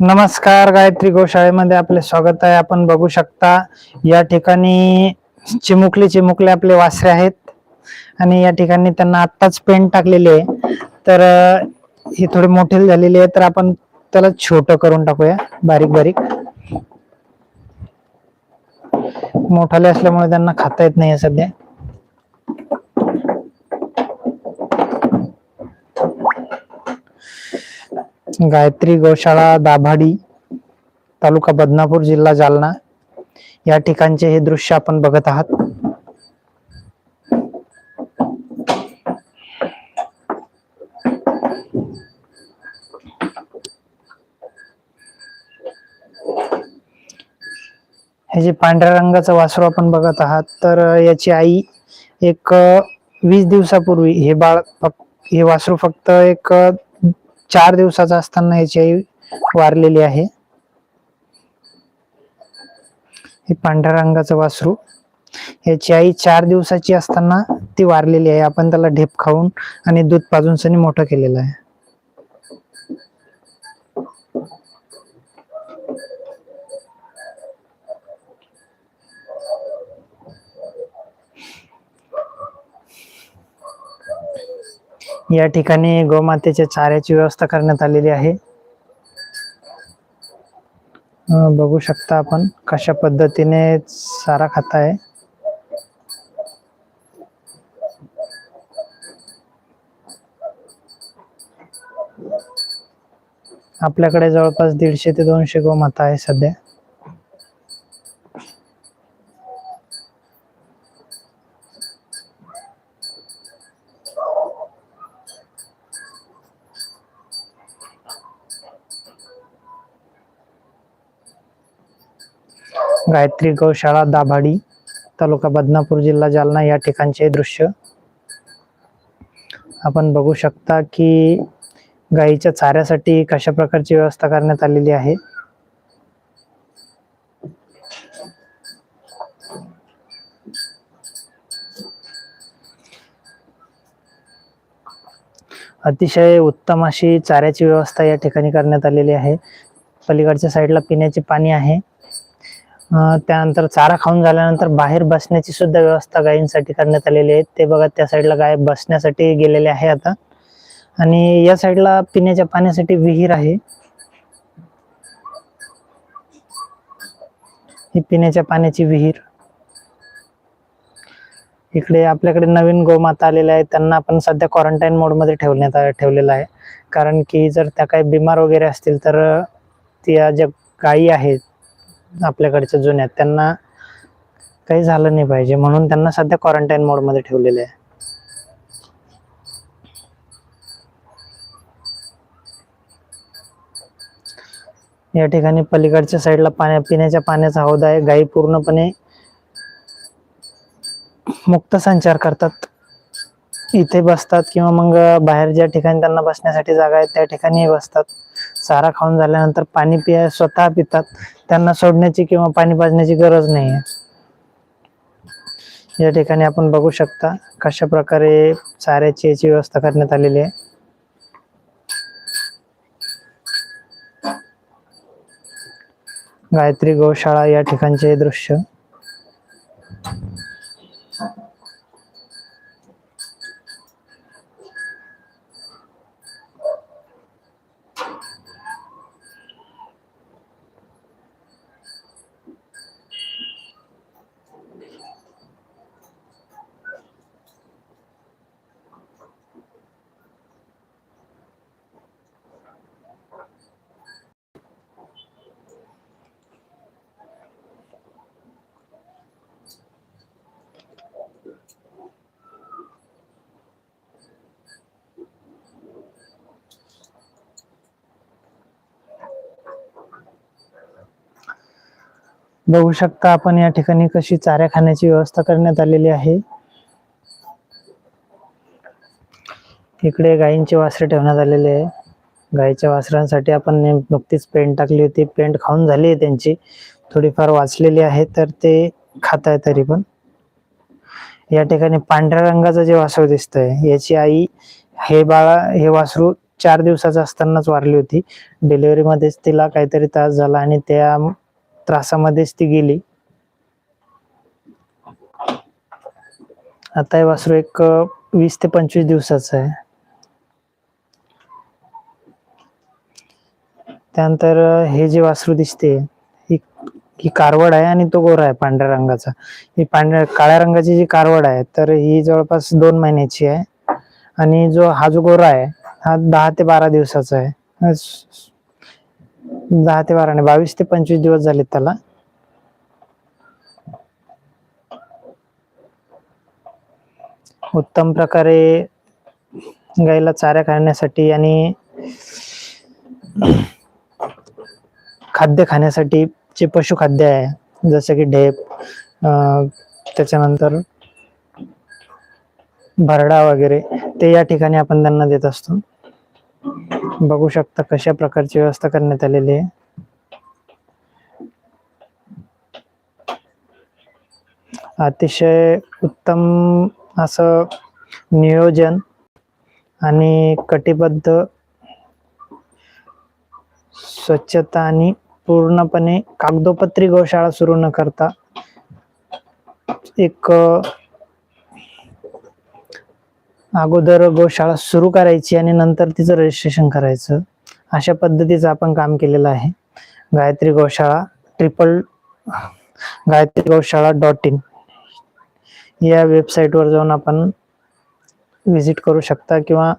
नमस्कार गायत्री गोशाळेमध्ये आपले स्वागत आहे. आपण बघू शकता या ठिकाणी चिमुकले चिमुकले आपले वासरे आहेत. आणि या ठिकाणी त्यांना आत्ताच पेंट टाकलेले आहे. तर हे थोडे मोठे झालेले आहे तर आपण त्याला छोट करून टाकूया बारीक बारीक. मोठाले असल्यामुळे त्यांना खाता येत नाही सध्या. गायत्री गोशाळा दाभाडी तालुका बदनापूर जिल्हा जालना. या ठिकाणचे हे दृश्य आपण बघत आहात. हे जे पांढऱ्या रंगाचं वासरू आपण बघत आहात तर याची आई एक वीस दिवसापूर्वी हे बाळ हे वासरू फक्त एक चार दिवसाचा असताना याची आई वारलेली आहे. हे पांढऱ्या रंगाचं वासरू. याची आई चार दिवसाची असताना ती वारलेली आहे. आपण त्याला ढेप खाऊन आणि दूध पाजून सनी मोठं केलेलं आहे. या ठिकाणी गोमातेच्या चाऱ्याची व्यवस्था करण्यात आलेली आहे. बघू शकता आपण कशा पद्धतीने चारा खाता आहे आपल्याकडे जवळपास दीडशे ते दोनशे गोमाता आहे सध्या. गायत्री गौशाळा दाभाडी तालुका बदनापूर जिल्हा जालना या ठिकाणचे दृश्य. आपण बघू शकता की गाईच्या चाऱ्यासाठी कशा प्रकारची व्यवस्था करण्यात आलेली आहे. अतिशय उत्तम अशी चाऱ्याची व्यवस्था या ठिकाणी करण्यात आलेली आहे. पलीकडच्या साईडला पिण्याचे पाणी आहे. त्यानंतर चारा खाऊन झाल्यानंतर बाहेर बसण्याची सुद्धा व्यवस्था गायींसाठी करण्यात आलेली आहे. ते बघा त्या साईडला गाय बसण्यासाठी गेलेले आहे आता. आणि या साईडला पिण्याच्या पाण्यासाठी विहीर आहे. ही पिण्याच्या पाण्याची विहीर. इकडे आपल्याकडे नवीन गोमाता आलेल्या आहेत. त्यांना आपण सध्या क्वारंटाईन मोडमध्ये ठेवण्यात ठेवलेलं आहे. कारण की जर त्या काही बिमार वगैरे असतील तर त्या ज्या गायी आहेत आपल्याकडच्या जुन्या त्यांना काही झालं नाही पाहिजे. म्हणून त्यांना सध्या क्वारंटाईन मोडमध्ये ठेवलेले आहे. या ठिकाणी पलीकडच्या साईडला पाण्या पिण्याच्या पाण्याचा हौद आहे. गायी पूर्णपणे मुक्त संचार करतात. इथे बसतात किंवा मग बाहेर ज्या ठिकाणी त्यांना बसण्यासाठी जागा आहे त्या ठिकाणी बसतात. चारा खाऊन झाल्यानंतर पाणी पिया स्वतः पितात. त्यांना सोडण्याची किंवा पाणी पाजण्याची गरज नाही आहे या ठिकाणी आपण बघू शकता कशा प्रकारे चाऱ्याची याची व्यवस्था करण्यात आलेली आहे. गायत्री गोशाळा या ठिकाणचे दृश्य. बघू शकता आपण या ठिकाणी कशी चाऱ्या खाण्याची व्यवस्था करण्यात आलेली आहे. इकडे गायींचे वासरे ठेवण्यात आलेले आहे. गायीच्या वासरांसाठी आपण नेम- नुकतीच पेंट टाकली होती. पेंट खाऊन झाली आहे त्यांची. थोडीफार वाचलेली आहे तर ते खात आहे तरी पण. या ठिकाणी पांढऱ्या रंगाचं जे वासरू दिसतंय याची आई हे बाळा हे वासरू चार दिवसाचा असतानाच वारली होती. डिलिव्हरीमध्येच तिला काहीतरी त्रास झाला आणि त्या त्रासामध्येच ती गेली. आता हे वासरू एक वीस ते पंचवीस दिवसाचं आहे. त्यानंतर हे जे वासरू दिसते ही ही कारवड आहे आणि तो गोरा आहे पांढऱ्या रंगाचा. ही पांढऱ्या काळ्या रंगाची जी कारवड आहे तर ही जवळपास दोन महिन्याची आहे. आणि जो हा जो गोरा आहे हा दहा ते बारा दिवसाचा आहे. दहा ते बारा नाही बावीस ते पंचवीस दिवस झालेत त्याला. उत्तम प्रकारे गाईला चारा खाण्यासाठी आणि खाद्य खाण्यासाठी जे पशुखाद्य आहे जसं की ढेप त्याच्यानंतर भरडा वगैरे ते या ठिकाणी आपण त्यांना देत असतो. बघू शकता कशा प्रकारची व्यवस्था करण्यात आलेली आहे. अतिशय उत्तम असं नियोजन आणि कटिबद्ध स्वच्छता आणि पूर्णपणे कागदोपत्री गोशाळा सुरू न करता एक अगोदर गोशाळा सुरू करायची आणि नंतर तिचं रजिस्ट्रेशन करायचं. अशा पद्धतीचं आपण काम केलेलं आहे. Gayatri Goshala triple Gayatri Goshala dot in या वेबसाईटवर जाऊन आपण व्हिजिट करू शकता किंवा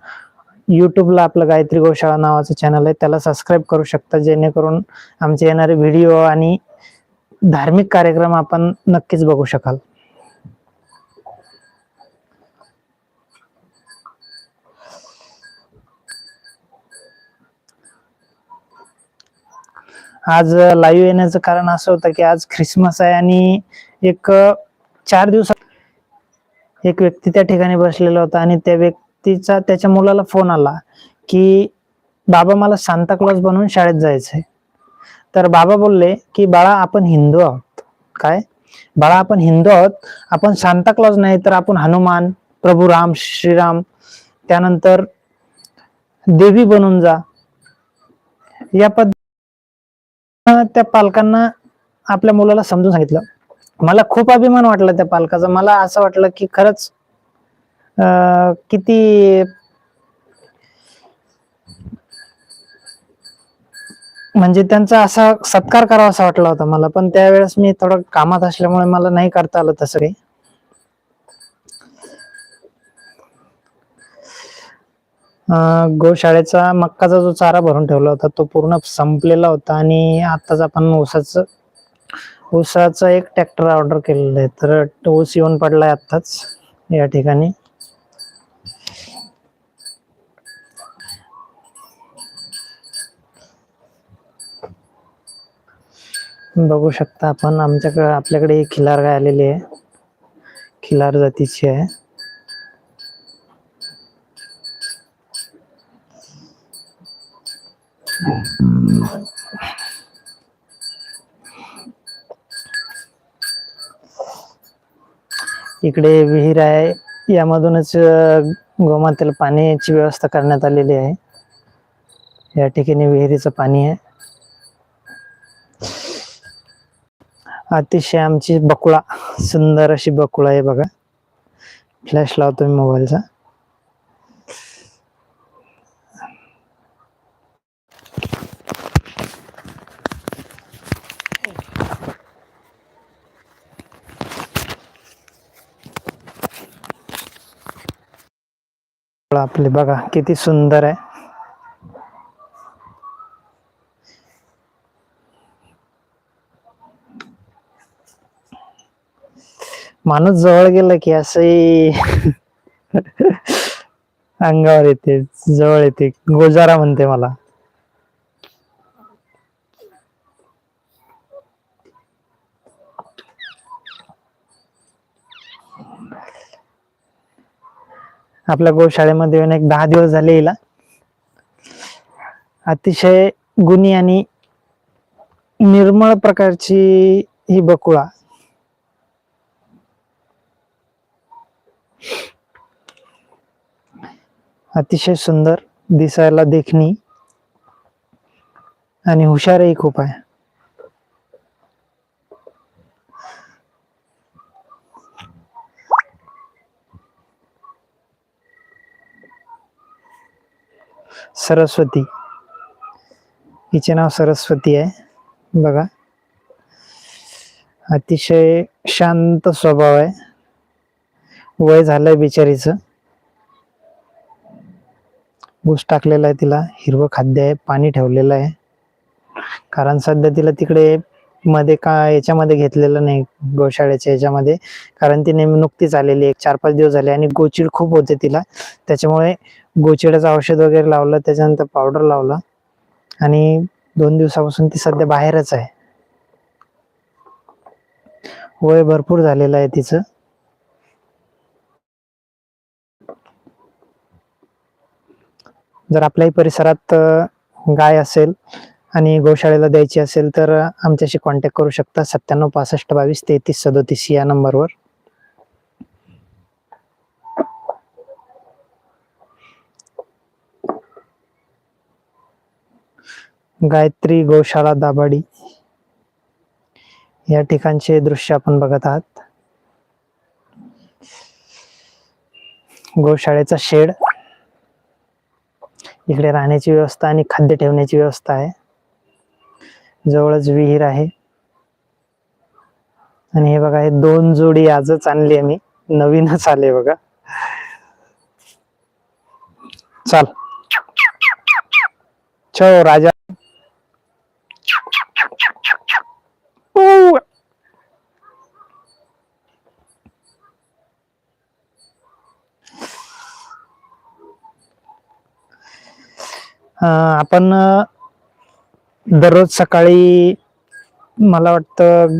यूट्यूबला आपलं गायत्री गोशाळा नावाचं चॅनल आहे त्याला सबस्क्राईब करू शकता जेणेकरून आमचे येणारे व्हिडिओ आणि धार्मिक कार्यक्रम आपण नक्कीच बघू शकाल. आज लाईव्ह येण्याचं कारण असं होतं की आज ख्रिसमस आहे आणि एक चार दिवसात एक व्यक्ती त्या ठिकाणी बसलेला होता आणि त्या व्यक्तीचा त्याच्या मुलाला फोन आला की बाबा मला सांता क्लॉज बनवून शाळेत जायचंय. तर बाबा बोलले की बाळा आपण हिंदू आहोत. काय? बाळा आपण हिंदू आहोत. आपण सांता क्लॉज नाही तर आपण हनुमान प्रभू राम श्रीराम त्यानंतर देवी बनून जा. या पद्धती त्या पालकांना आपल्या मुलाला समजून सांगितलं. मला खूप अभिमान वाटला त्या पालकाचा. मला असं वाटलं की खरंच किती म्हणजे त्यांचा असा सत्कार करावा असा वाटला होता मला. पण त्यावेळेस मी थोडं कामात असल्यामुळे मला नाही करता आलं तसं काही. गोशाळेचा मक्काचा जो चारा भरून ठेवला होता तो पूर्ण संपलेला होता आणि आताच आपण ऊसाचं ऊसाचा एक ट्रॅक्टर ऑर्डर केलेला आहे. तर ऊस येऊन पडलाय आत्ताच या ठिकाणी. बघू शकता आपण आमच्याकडे आपल्याकडे खिलार गाय आलेली आहे. खिलार जातीची आहे. इकडे विहीर आहे. यामधूनच गोमातील गोमातेला पाण्याची व्यवस्था करण्यात आलेली आहे. या ठिकाणी विहिरीचं पाणी आहे. अतिशय आमची बकुळा सुंदर अशी बकुळा आहे बघा. फ्लॅश लावतो मी मोबाईलचा. आपले बघा किती सुंदर आहे. माणूस जवळ गेला की असंही अंगावर येते जवळ येते. गोजारा म्हणते मला. आपल्या गोशाळेमध्ये येऊन एक दहा दिवस झाले हिला. अतिशय गुणी आणि निर्मळ प्रकारची ही बकुळा. अतिशय सुंदर दिसायला देखणी आणि हुशारही खूप आहे. सरस्वती. हिचे नाव सरस्वती आहे. बघा. अतिशय शांत स्वभाव आहे. वय झालंय बिचारीचं. ऊस टाकलेला आहे तिला. हिरवं खाद्य आहे. पाणी ठेवलेलं आहे. कारण सध्या तिला तिकडे मध्ये का याच्यामध्ये घेतलेलं नाही गोशाळेच्या याच्यामध्ये. कारण ती नेहमी नुकतीच आलेली एक चार पाच दिवस झाले आणि गोचीड खूप होते तिला. त्याच्यामुळे गोचिडाचं औषध वगैरे लावलं त्याच्यानंतर पावडर लावला आणि दोन दिवसापासून ती सध्या बाहेरच आहे. वय भरपूर झालेलं आहे तिचं. जर आपल्याही परिसरात गाय असेल आणि गोशाळेला द्यायची असेल तर आमच्याशी कॉन्टॅक्ट करू शकता. सत्त्याण्णव पासष्ट बावीस तेहतीस सदोतीस या नंबरवर. गायत्री गोशाळा दाभाडी. या ठिकाणचे दृश्य आपण बघत आहात. गोशाळेचा शेड. इकडे राहण्याची व्यवस्था आणि खाद्य ठेवण्याची व्यवस्था आहे. जवळच विहीर आहे. आणि हे बघा हे दोन जोडी आजच आणली आहे मी. नवीनच आले बघा. चाल. छो राजा. अं, आपण दररोज सकाळी मला वाटतं